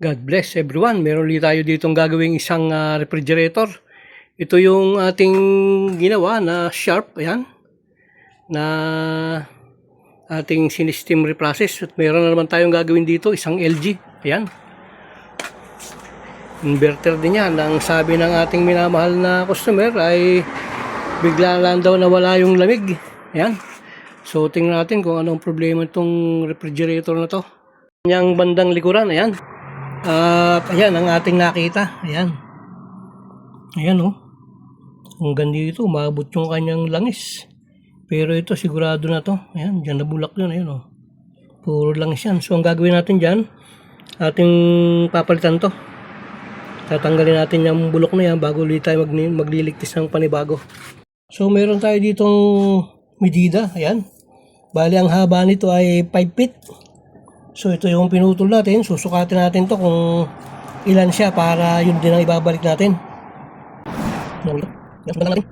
God bless everyone. Meron ulit tayo ditong gagawing isang ah, refrigerator. Ito yung ating ginawa na sharp, ayan. Na ating sinistem reprocess. At meron na naman tayong gagawin dito, isang LG. Ayan. Inverter din yan. Ang sabi ng ating minamahal na customer ay bigla lang daw nawala yung lamig. Ayan. So tingnan natin kung anong problema itong refrigerator na to. Yung bandang likuran, ayan. At ayan ang ating nakita. Ayan. Ayan oh. Hanggang dito, umabot yung kanyang langis. Pero ito, sigurado na to. Ayan, dyan nabulak yun. Ayan oh. Puro langis yan. So ang gagawin natin dyan, ating papalitan to. Tatanggalin natin yung bulok na yan bago ulit tayo mag magliligtis ng panibago. So meron tayo ditong medida. Ayan. Bali ang haba nito ay 5 feet. So ito yung pinutol natin. Susukatin natin to kung ilan siya para yun din ang ibabalik natin. Yan. natin.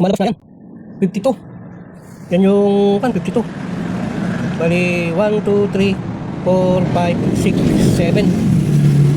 Malabas na yan. 52. Yan yung kan 52. Bali 1, 2, 3, 4, 5, 6, 7,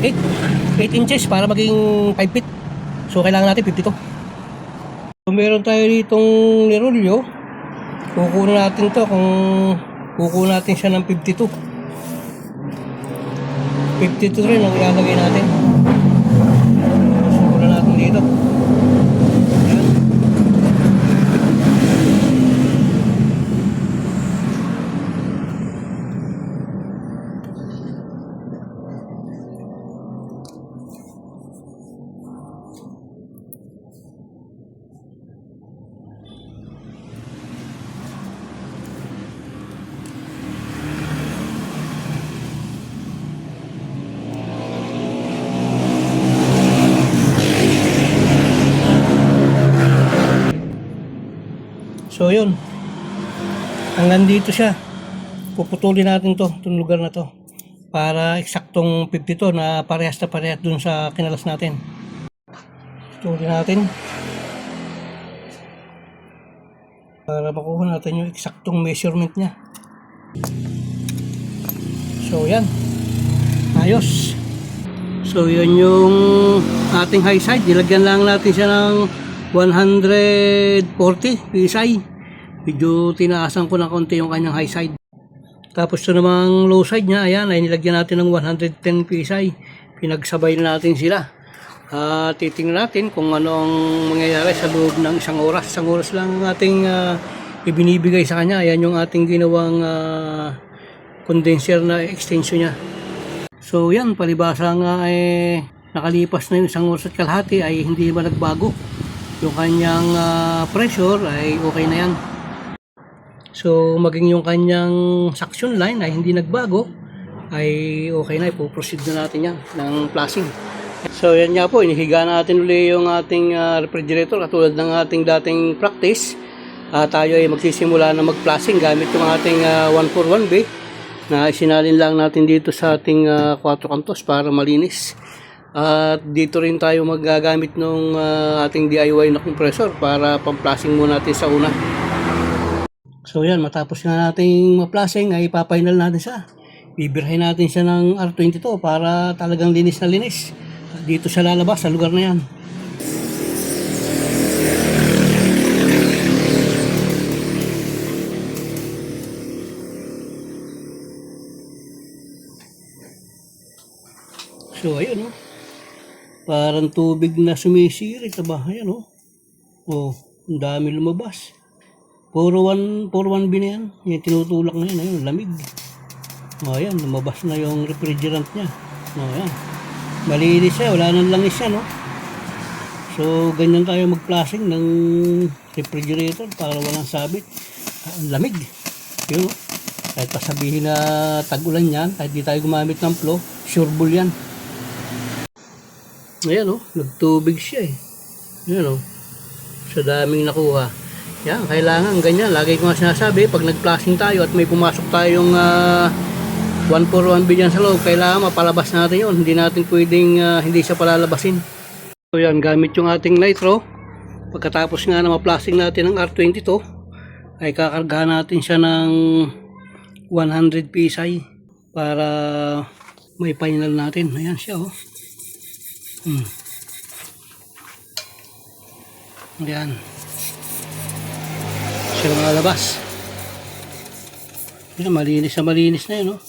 8. 8 inches para maging 5 feet. So kailangan natin 52. So meron tayo ditong nirolyo. Kukunin natin to kung kukunin natin siya ng 52. 52 rin ang ilalagay natin. Sukulan natin dito. So yun. Hanggang dito siya. Puputulin natin to, itong lugar na to. Para eksaktong 52 na parehas na parehas dun sa kinalas natin. Putulin natin. Para makuha natin yung eksaktong measurement niya. So yan. Ayos. So yan yung ating high side. Nilagyan lang natin siya ng 140 PSI. Medyo tinaasan ko ng konti yung kanyang high side. Tapos ito namang low side niya, ayan, ay nilagyan natin ng 110 PSI. Pinagsabay na natin sila. At titingnan natin kung ano ang mangyayari sa loob ng isang oras. Isang oras lang ang ating ah, ibinibigay sa kanya. Ayan yung ating ginawang ah, condenser na extension niya. So yan, palibasa nga eh, nakalipas na yung isang oras at kalahati ay hindi ba nagbago. Yung kanyang ah, pressure ay okay na yan. So maging yung kanyang suction line ay hindi nagbago ay okay na, ipoproceed na natin yan ng flushing. So yan nga po, inihiga natin uli yung ating ah, refrigerator katulad ng ating dating practice. Ah, tayo ay magsisimula na mag-flushing gamit yung ating ah, 141B na isinalin lang natin dito sa ating ah, 4 kantos para malinis. At dito rin tayo magagamit ng ating DIY na compressor para pang-flushing muna natin sa una. So yan, matapos nga nating ma-flushing ay ipapainal natin siya. Bibirhay natin siya ng R22 para talagang linis na linis. Dito siya lalabas sa lugar na yan. So ayun oh. Parang tubig na sumisirit ba? Ayan oh. Oh, ang dami lumabas. Puro one, puro one bin na yan. Yung tinutulak na yan, ayun, lamig. O, ayan, lumabas na yung refrigerant niya. O, ayan. Malinis siya, wala nang langis siya, no? So, ganyan tayo mag-flushing ng refrigerator para walang sabit. Ah, Ang lamig. Yun, no? Kahit pasabihin na tag-ulan yan, kahit di tayo gumamit ng flow, sure bull yan. Ayan, oh, nagtubig siya eh. Ayan, oh. Sa daming nakuha. Yan, kailangan ganyan. Lagi ko nga sinasabi, pag nag-flashing tayo at may pumasok tayong ah, 1 for 1 bilyan sa loob. Kailangan mapalabas natin yun. Hindi natin pwedeng ah, hindi siya palalabasin. So yan, gamit yung ating nitro. Pagkatapos nga na ma-plasting natin ng R22, ay kakargahan natin siya ng 100 PSI para may final natin. Ayan siya oh. Hmm. Ayan. Siya lumalabas. Ayan, malinis na malinis na yun oh.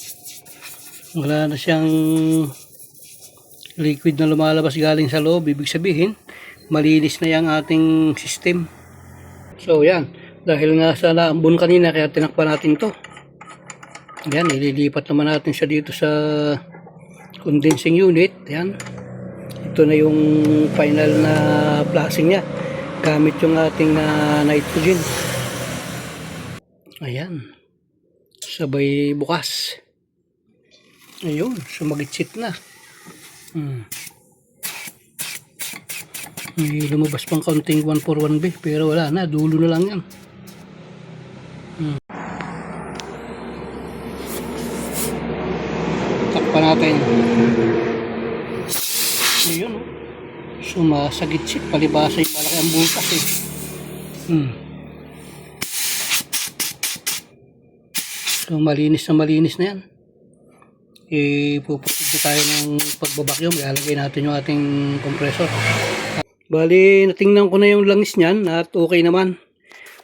Wala na siyang liquid na lumalabas galing sa loob. Ibig sabihin, malinis na yung ating system. So yan, dahil nga sa naambon kanina kaya tinakpan natin to. Yan, ililipat naman natin siya dito sa condensing unit. Yan. Ito na yung final na plasing niya. Gamit yung ating ah, nitrogen. Ayan. Sabay bukas. Ayun, sumagitsit na. Hmm. May lumabas pang kaunting 141B pero wala na, dulo na lang yan. Hmm. Takpan natin. Ayun, oh. sumasagitsit, palibasa yung malaki ang butas eh. Hmm. So malinis na malinis na yan. Ipuproceed na tayo ng pagbabakyum. Ilalagay natin yung ating compressor. Bali, natingnan ko na yung langis niyan at okay naman.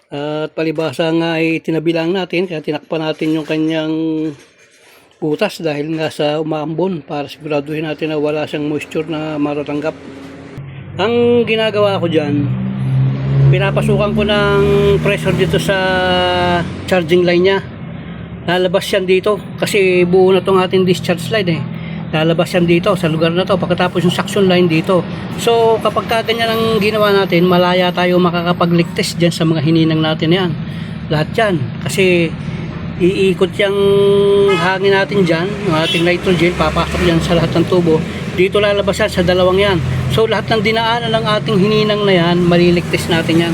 At palibasa nga ay tinabi lang natin kaya tinakpan natin yung kanyang butas dahil nga sa umaambon para siguraduhin natin na wala siyang moisture na matatanggap. Ang ginagawa ko dyan, pinapasukan ko ng pressure dito sa charging line niya. Lalabas yan dito kasi buo na tong ating discharge line eh. Lalabas yan dito sa lugar na to pagkatapos yung suction line dito. So kapag ka ganyan ang ginawa natin malaya tayo makakapagligtas dyan sa mga hininang natin yan. Lahat yan. Kasi iikot yung hangin natin dyan yung ating nitrogen papasok yan sa lahat ng tubo. Dito lalabas yan sa dalawang yan. So lahat ng dinaanan ng ating hininang na yan maliligtas natin yan.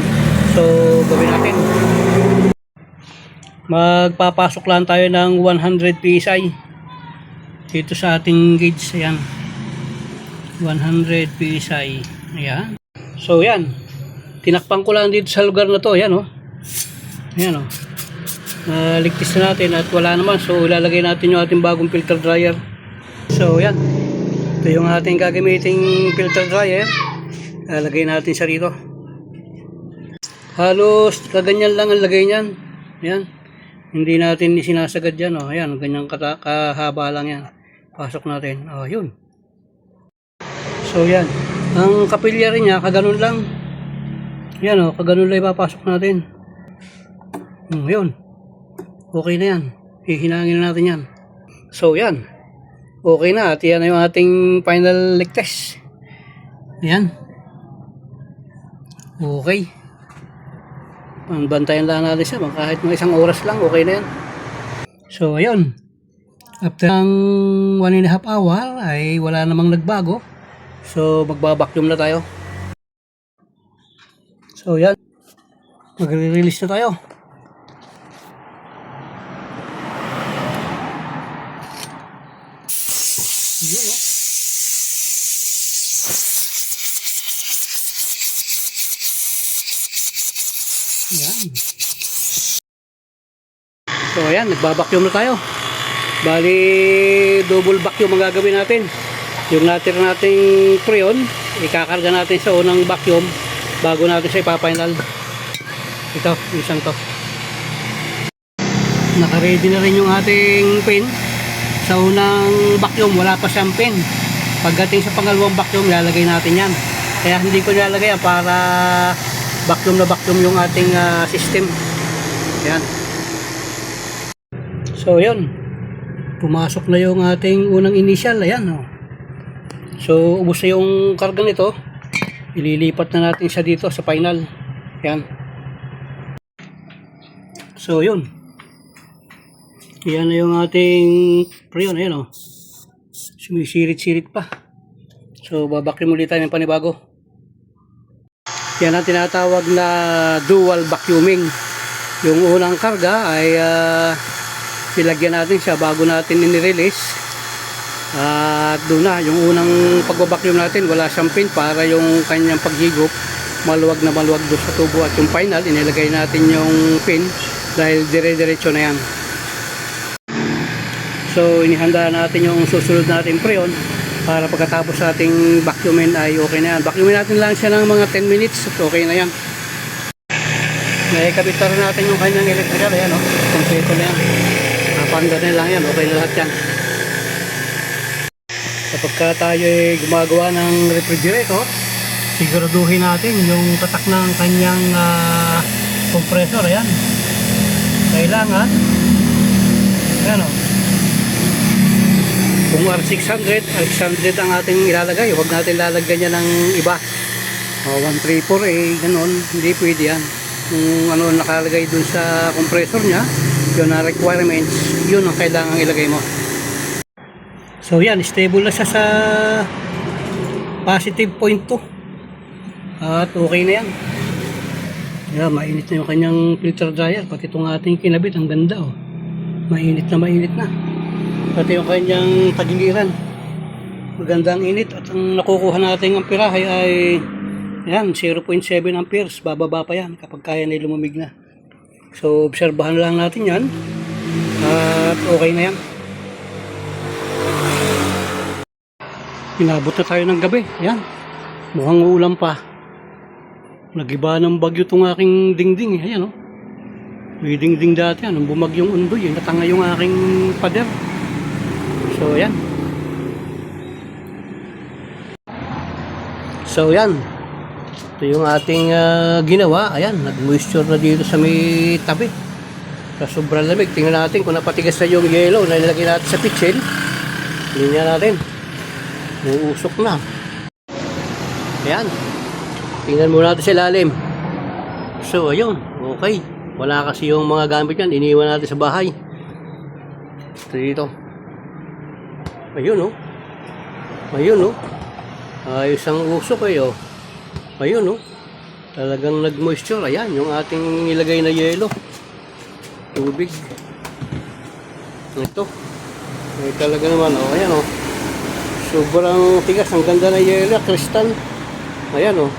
So gawin natin magpapasok lang tayo ng 100 PSI dito sa ating gauge ayan. 100 PSI ayan. So yan tinakpan ko lang dito sa lugar na to ayan oh. Ayan oh. Naligtis na natin at wala naman. So ilalagay natin yung ating bagong filter dryer. So yan ito yung ating gagamiting filter dryer ilalagay natin siya rito. Halos kaganyan lang ang lagay niyan. Ayan hindi natin sinasagad yan oh. Ayan ganyan kata- kahaba lang yan. Pasok natin. Oh yun. So yan. Ang kapilya rin niya kaganon lang. Yan oh kaganon lang ipapasok natin. Hmm, yun. Okay na yan. Hihinangin na natin yan. So yan. Okay na at yan na yung ating final leak test. Yan. Okay Bantayan lang natin siya kahit mga isang oras lang okay na yan so ayun After ng one and a half hour ay wala namang nagbago. So magbabacuum na tayo. So yan. Magre-release na tayo. So ayan, nagbabacuum na tayo. Bali, double vacuum ang gagawin natin. Yung natira nating freon, ikakarga natin sa unang vacuum bago natin siya ipapainal. Ito, isang to. Naka-ready na rin yung ating pin. Sa unang vacuum, wala pa siyang pin. Pagdating sa pangalawang vacuum, lalagay natin yan. Kaya hindi ko nilalagay para vacuum na vacuum yung ating ah, system. Yan. So, yun. Pumasok na yung ating unang initial. Ayan oh. so ubos na yung karga nito. Ililipat na natin siya dito sa final. Yan so yun. Yan na yung ating preon ayan oh. sumisirit-sirit pa. So babakrim ulit tayo ng panibago. Yan ang tinatawag na dual vacuuming. Yung unang karga ay uh, Silagyan natin siya bago natin ini-release. At doon na, yung unang pagbabacuum natin, wala siyang pin para yung kanyang paghigop maluwag na maluwag doon sa tubo. At yung final, inilagay natin yung pin dahil dire-diretso na yan. So, inihanda natin yung susunod natin preon para pagkatapos ating vacuumin ay okay na yan. Vacuumin natin lang siya ng mga 10 minutes at okay na yan. Naikabit na natin yung kanyang electrical. Ayan, oh. Kompleto na yan. Napanda na lang yan. Okay lahat yan. Kapag ka tayo ay gumagawa ng refrigerator, siguraduhin natin yung tatak ng kanyang ah, compressor. Ayan. Kailangan, ayan o. Kung R600, R600 ang ating ilalagay. Huwag natin lalagyan niya ng iba. O, 134A, ganun. Hindi pwede yan. Kung ano nakalagay dun sa compressor niya, yun ang requirements, yun ang kailangan ilagay mo. So yan, stable na siya sa positive point 2. At okay na yan. Yan, mainit na yung kanyang filter dryer. Pati itong ating kinabit, ang ganda oh. Mainit na mainit na. Pati yung kanyang tagiliran. Magandang init at ang nakukuha natin ang pirahe ay yan, 0.7 amperes. Bababa pa yan kapag kaya na lumamig na. So, obserbahan lang natin yan. At okay na yan. Inabot na tayo ng gabi. Yan. Mukhang uulan pa. Nagiba ng bagyo tong aking dingding. eh. Ayan, oh. May dingding dati. Anong bumagyong undoy. Eh. Natanga yung aking pader. So, yan. So, yan. Ito yung ating ah, ginawa. Ayan, nag-moisture na dito sa may tabi. Sa sobrang lamig. Tingnan natin kung napatigas na yung yellow na nilagay natin sa pitchel. Linya natin. Uusok na. Ayan. Tingnan muna natin sa ilalim. So, ayun. Okay. Wala kasi yung mga gamit yan. Iniwan natin sa bahay. Ito dito. Ayun, oh. Ayun, oh. Ayos ang usok eh, oh. Ayun, oh. Talagang nag-moisture. Ayan, yung ating nilagay na yelo. Tubig. Ito. Ay, talaga naman, oh. Ayan, oh. Sobrang tigas. Ang ganda na yelo. Kristal. Ayan, oh.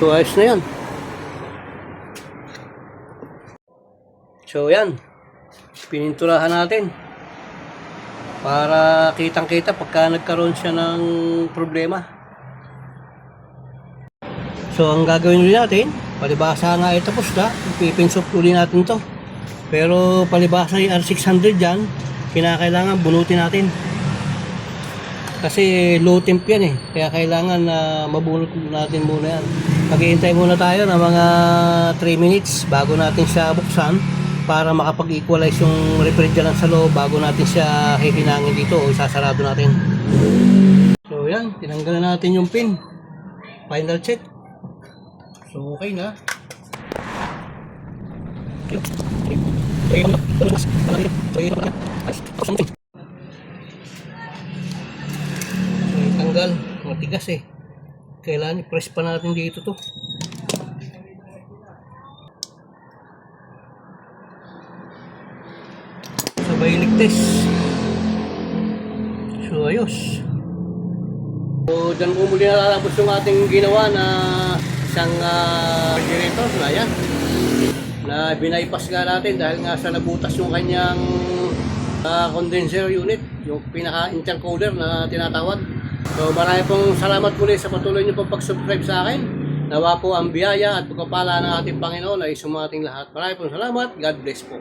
So, ayos na yan. So, yan. Pininturahan natin. Para kitang-kita pagka nagkaroon siya ng problema. So, ang gagawin ulit natin, palibasa nga ay tapos na, ipipinsok uli natin to. Pero palibasa yung R600 dyan, kinakailangan bunutin natin. Kasi low temp yan eh, kaya kailangan na mabunot natin muna yan. Maghihintay muna tayo ng mga 3 minutes bago natin siya buksan para makapag-equalize yung refrigerant sa loob bago natin siya hihinangin dito o sasarado natin. So yan, tinanggalan natin yung pin. Final check. So okay na. So, tanggal. Matigas eh. Kailangan i-press pa natin dito to. Sabay ligtas. So ayos. So dyan po muli nalalabos yung ating ginawa na isang uh, generator na yan. Na binaypas nga natin dahil nga sa nabutas yung kanyang ah, condenser unit, yung pinaka-intercooler na tinatawag. So marami pong salamat muli sa patuloy niyo pong pag-subscribe sa akin. Nawa po ang biyaya at pagpapala ng ating Panginoon ay sumating lahat. Marami pong salamat. God bless po.